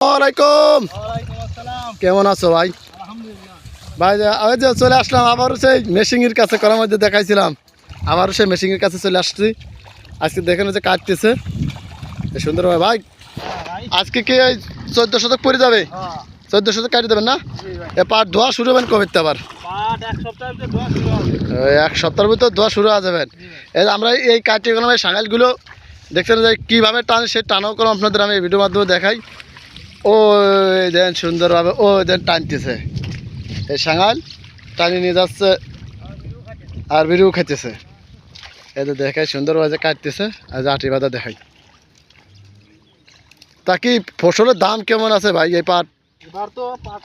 আলাইকুম। কেমন আছো ভাই? ভাই ওই যে চলে আসলাম আবারও সেই মেশিনের কাছে করার মধ্যে দেখাইছিলাম। আবারও সেই মেশিনের কাছে চলে আসছি। আজকে দেখেন যে কাটতেছে। সুন্দর ভাই ভাই আজকে কি ওই চোদ্দ শতক পরে যাবে? হ্যাঁ। চোদ্দ শতক কাটি দেবেন না? এ পাট ধোয়া শুরু হবেন কবে আবার? এক সপ্তাহের ভিতরে ধোয়া শুরু হয়ে যাবেন এই আমরা এই কাটিয়ে গেলাম এই সাঙালগুলো। দেখছেন যে কীভাবে টান সেই টানও করলাম আপনাদের আমি এই ভিডিওর মাধ্যমে দেখাই। ও দেন সুন্দরভাবে ও দেন টানতেছে। এই সাঙাল টানিয়ে নিয়ে যাচ্ছে আর বিড়িও খাইতেছে। এই যে দেখাই সুন্দরভাবে কাটতেছে, আর বাঁধা দেখাই। তা কি ফসলের দাম কেমন আছে ভাই এই পাট? এবার তো পাট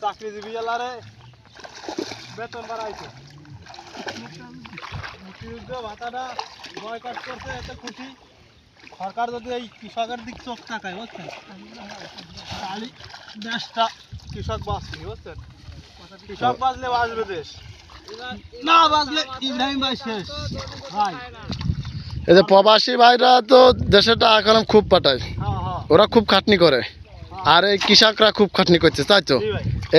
চাকরিজীবী বেতন বাড়াইছে। ভাতাটা বয়কট করছে এতে খুশি। সরকার যদি এই কৃষকের দিক চোখ তাকায় বুঝছেন? তাহলে দেশটা কৃষক বাঁচবে বুঝছেন? কৃষক বাঁচলে বাঁচবে দেশ। না বাঁচলে ইব্রাহিম ভাই শেষ। ভাই। এই যে প্রবাসী ভাইরা তো দেশে টাকা কলম খুব পাঠায়। হ্যাঁ হ্যাঁ। ওরা খুব খাটনি করে। আর এই কৃষকরা খুব খাটনি করছে তাই তো?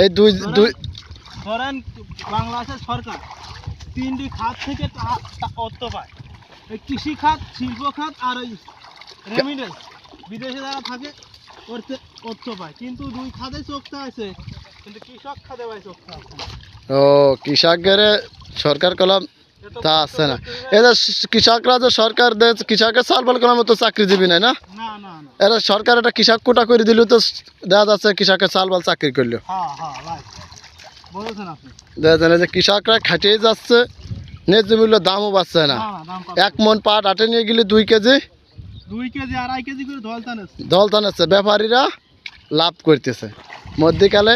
এই দুই দুই ধরেন বাংলাদেশের সরকার তিনটি খাত থেকে অর্থ পায়। কৃষি খাত শিল্প খাত আর ওই রেমিডেন্স বিদেশে যারা থাকে ওর তে- অর্থ পায়। কিন্তু দুই খাতে চোখতে আছে কিন্তু কৃষক খাতে ভাই চোখতে আছে। ও কৃষকের সরকার কলম তো আছে না। এরা কৃষকরা যে সরকার দেয় কৃষকের সালবাল কলার মতো চাকরিজীবী নাই না? এরা সরকার একটা কৃষক কোটা করে দিল তো দেখা যাচ্ছে কৃষকের সালবাল চাকরি করল হ্যাঁ হ্যাঁ দেখা যে কৃষকরা খাটিয়ে যাচ্ছে ন্যায্য মূল্য দামও পাচ্ছে না। এক মন পাট আটে নিয়ে গেলে দুই কেজি। দুই কেজি আড়াই কেজি করে দল টানাচ্ছে ব্যাপারীরা লাভ করতেছে। মধ্যকালে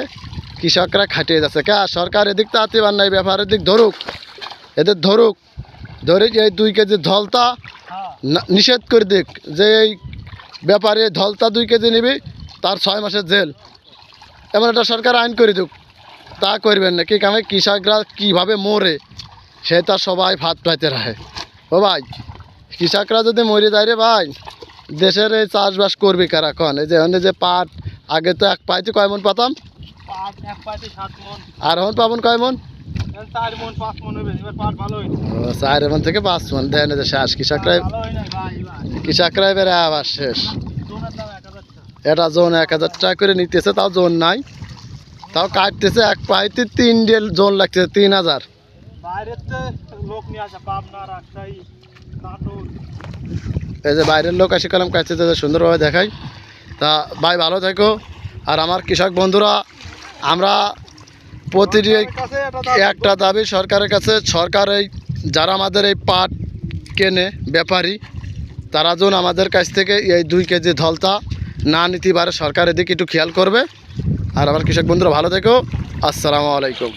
কৃষকরা খাটিয়ে যাচ্ছে। কে সরকার এদিক তো আতিবার নাই ব্যাপারের দিক ধরুক। এদের ধরুক। ধরে এই দুই কেজি ধলতা হ্যাঁ। নিষেধ করে দিক যে এই ব্যাপারে ধলতা দুই কেজি নিবি তার ছয় মাসের জেল। এমন একটা সরকার আইন করে দিক। তা করবেন না। কি কামে কৃষকরা কীভাবে মরে? সে তার সবাই ভাত পাইতে রাখে। ও ভাই কৃষকরা যদি মরে যায় রে ভাই দেশের এই চাষবাস করবি কারা এখন? এই যে এখানে যে পাট আগে তো এক পাইতে কয় মন পাতাম? আর এখন পাবন কয় মন? চার মন থেকে পাঁচ মন। দেন যে শেষ। কৃষকরা কৃষকরা এবারে। আবার শেষ। এটা জোন এক হাজার টাকা করে নিতেছে তাও জোন নাই। তাও কাটতেছে এক পাইতে তিন ডেল জোন লাগতেছে তিন হাজার। বাইরের লোক নিয়ে আসে পাবনা রাজশাহী নাটোর এই যে বাইরের লোক আসে কলম কাটছে তাদের সুন্দরভাবে দেখাই। তা ভাই ভালো থেকো। আর আমার কৃষক বন্ধুরা আমরা প্রতিটি কাছে একটা দাবি সরকারের কাছে সরকার এই যারা আমাদের এই পাট কেনে ব্যাপারী তারা যেন আমাদের কাছ থেকে এই দুই কেজি ধলতা না নিতে পারে। সরকার এদিকে একটু খেয়াল করবে। আর আমার কৃষক বন্ধুরা ভালো থেকো। আসসালামু আলাইকুম।